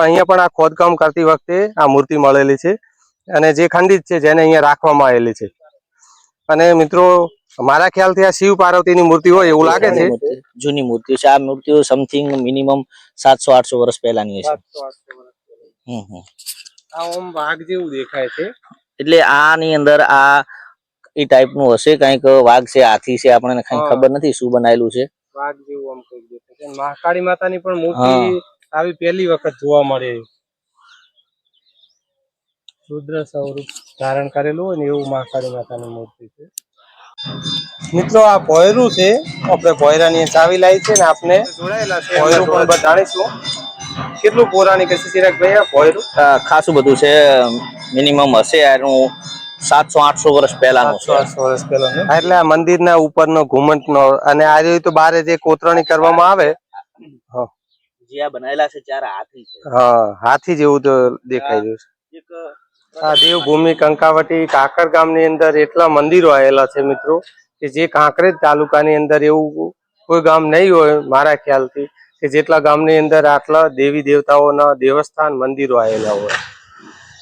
પણ અહીંયા પણ આ ખોદકામ કરતી વખતે આ મૂર્તિ મળેલી છે અને જે ખંડિત છે જેને અહીંયા રાખવામાં આવેલી છે. અને મિત્રો મારા ખ્યાલથી આ શિવ પાર્વતીની મૂર્તિ હોય એવું લાગે છે? જૂની મૂર્તિ- છે. આ મૂર્તિઓ સમથિંગ મિનિમમ સાતસો આઠસો વર્ષ પહેલાની હશે હમ હમ. આ ઓમ વાઘ જેવું દેખાય છે. એટલે આની અંદર આ એ ટાઈપનું હશે? કંઈક વાઘ છે હાથી છે આપણને કઈ ખબર નથી શું બનાવેલું છે. વાઘ જેવું આમ કંઈક દેખાય છે. મહાકાળી માતાની પણ મૂર્તિ આવી પહેલી વખત જોવા મળે રુદ્ર સ્વરૂપ ધારણ કરેલું હોય ને એવું મહાકાળી માતાની મૂર્તિ છે. મિત્રો આ ભોયરું છે. આપણે ભોયરાની ચાવી લાવી છે ને આપણે ભોયરું પણ બતાડીશું. કેટલું પૌરાણિક હશે ચિરાગભાઈ આ ભોયરું? ખાસું બધું છે. મિનિમમ હશે એનું સાતસો આઠસો વર્ષ પહેલાનું આઠસો વર્ષ પહેલા એટલે આ મંદિરના ઉપરનો ઘુમટનો અને આ રહ્યું તો બારે જે કોતરણી કરવામાં આવે. જે આ બનાવેલા છે ચાર હાથી છે. હા હાથી જેવું તો દેખાય રહ્યું છે. એક આ દેવભૂમિ કંકાવટી કાકર ગામની અંદર એટલા મંદિરો આવેલા છે મિત્રો કે જે કાંકરેજ તાલુકાની અંદર એવું કોઈ ગામ નહીં હોય મારા ખ્યાલથી કે જેટલા ગામની અંદર આટલા દેવી દેવતાઓના દેવસ્થાન મંદિરો આવેલા હોય.